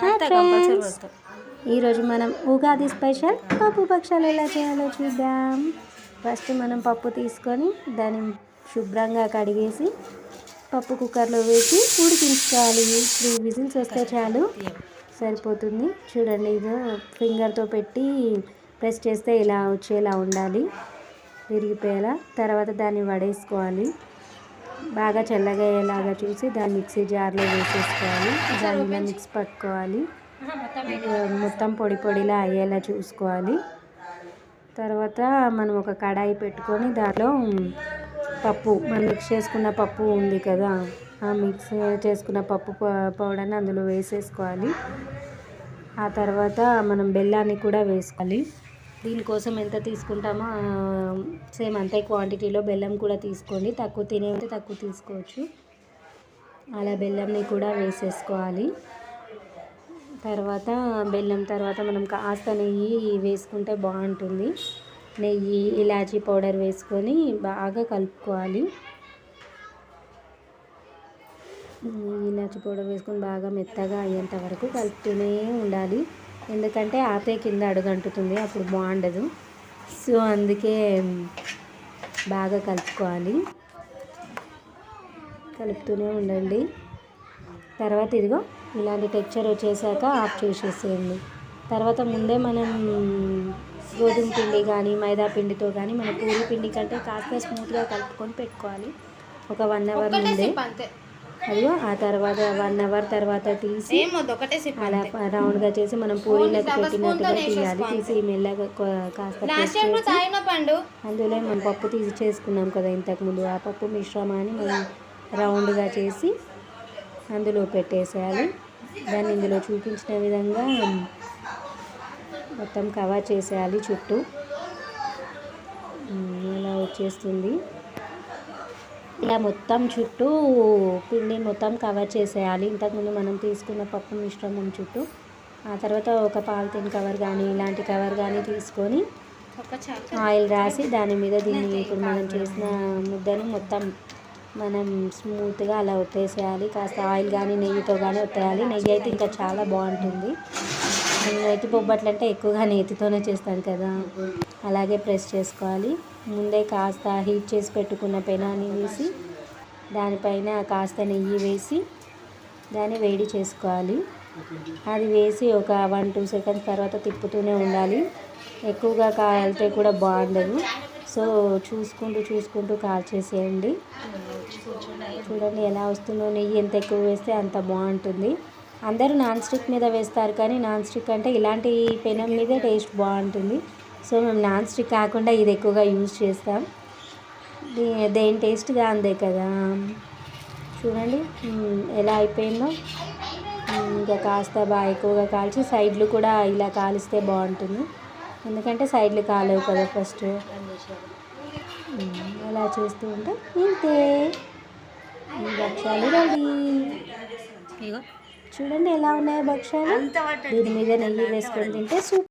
Friends ఈరోజు మనం Ugadi special పప్పు భక్షాలు ఎలా చేయాలో చూద్దాం. ఫస్ట్ మనం పప్పు తీసుకొని దాన్ని శుభ్రంగా కడిగేసి పప్పు కుక్కర్లో వేసి ఉడికించుకోవాలి. త్రీ విజిల్స్ వస్తే చాలు. సరిపోతుంది. చూడండి ఇది ఫింగర్తో పెట్టి ప్రెస్ చేస్తే ఇలా వచ్చేలా ఉండాలి. విరిగిపోయేలా. తర్వాత దాన్ని వడేసుకోవాలి. బాగా చల్లగా అయ్యేలాగా చూసి దాన్ని మిక్సీ జార్లో వేసేసుకోవాలి. దానిలో మిక్స్ పట్టుకోవాలి. మొత్తం పొడి పొడిలా అయ్యేలా చూసుకోవాలి. తర్వాత మనం ఒక కడాయి పెట్టుకొని దాంట్లో పప్పు మనం మిక్స్ చేసుకున్న పప్పు ఉంది కదా ఆ మిక్స్ చేసుకున్న పప్పు పౌడర్ని అందులో వేసేసుకోవాలి. ఆ తర్వాత మనం బెల్లాన్ని కూడా వేసుకోవాలి. దీనికోసం ఎంత తీసుకుంటామో సేమ్ అంతే క్వాంటిటీలో బెల్లం కూడా తీసుకోండి. తక్కువ తినేది తక్కువ తీసుకోవచ్చు. అలా బెల్లంని కూడా వేసేసుకోవాలి. తర్వాత బెల్లం తర్వాత మనం కాస్త నెయ్యి వేసుకుంటే బాగుంటుంది. నెయ్యి ఇలాచీ పౌడర్ వేసుకొని బాగా కలుపుకోవాలి. ఇలాచీ ఇలాచి పౌడర్ వేసుకొని బాగా మెత్తగా అయ్యేంత వరకు కలుపుతూనే ఉండాలి. ఎందుకంటే ఆపే కింద అడుగంటుతుంది అప్పుడు బాగుండదు. సో అందుకే బాగా కలుపుకోవాలి. కలుపుతూనే ఉండండి. తర్వాత ఇదిగో ఇలాంటి టెక్చర్ వచ్చేసాక ఆఫ్ చేసేసేయండి. తర్వాత ముందే మనం గోధుమ పిండి కానీ మైదా పిండితో కానీ మన పూరి పిండి కంటే కాస్త స్మూత్గా కలుపుకొని పెట్టుకోవాలి. ఒక వన్ అవర్ ముందే. అదిగో ఆ తర్వాత వన్ అవర్ తర్వాత తీసి అలా రౌండ్గా చేసి మనం పూరీలకు పెట్టినట్టుగా తీయాలి తీసి మెల్లగా కాస్త అందులో మనం పప్పు తీసి చేసుకున్నాం కదా ఇంతకుముందు ఆ పప్పు మిశ్రమాన్ని మనం రౌండ్గా చేసి అందులో పెట్టేసేయాలి. దాన్ని ఇందులో చూపించిన విధంగా మొత్తం కవర్ చేసేయాలి చుట్టూ. అలా వచ్చేస్తుంది. ఇలా మొత్తం చుట్టూ పిండి మొత్తం కవర్ చేసేయాలి. ఇంతకుముందు మనం తీసుకున్న పప్పు మిశ్రమం చుట్టూ. ఆ తర్వాత ఒక పాలిథిన్ కవర్ కానీ ఇలాంటి కవర్ కానీ తీసుకొని ఆయిల్ రాసి దాని మీద దీన్ని ఇప్పుడు మనం చేసిన ముద్దను మొత్తం మనం స్మూత్గా అలా ఒత్తేసేయాలి కాస్త ఆయిల్ కానీ నెయ్యితో కానీ ఒత్తేయాలి. నెయ్యి అయితే ఇంకా చాలా బాగుంటుంది. నేతి బొబ్బట్లు అంటే ఎక్కువగా నేతితోనే చేస్తాను కదా. అలాగే ప్రెస్ చేసుకోవాలి. ముందే కాస్త హీట్ చేసి పెట్టుకున్న పెనాన్ని వేసి దానిపైన కాస్త నెయ్యి వేసి దాన్ని వేడి చేసుకోవాలి. అది వేసి ఒక వన్ టూ సెకండ్స్ తర్వాత తిప్పుతూనే ఉండాలి. ఎక్కువగా కాలితే కూడా బాగుండదు. సో చూసుకుంటూ చూసుకుంటూ కాల్చేసేయండి. చూడండి ఎలా వస్తుందో. నెయ్యి ఎంత ఎక్కువ వేస్తే అంత బాగుంటుంది. అందరూ నాన్ స్టిక్ మీద వేస్తారు కానీ నాన్ స్టిక్ అంటే ఇలాంటి పెనం మీద టేస్ట్ బాగుంటుంది. సో మేము నాన్ స్టిక్ కాకుండా ఇది ఎక్కువగా యూజ్ చేస్తాం. దేని టేస్ట్ దాందే కదా. చూడండి ఎలా అయిపోయిందో. ఇంకా కాస్త బాగా ఎక్కువగా కాల్చి సైడ్లు కూడా ఇలా కాలిస్తే బాగుంటుంది. ఎందుకంటే సైడ్లు కాలేవు కదా ఫస్ట్. అలా చేస్తూ ఉంటే. ఇంతే. ఈ రెడీ. చూడండి ఎలా ఉన్నాయో భక్ష్యాలు. దీని మీద నెయ్యి వేసుకొని తింటే సూపర్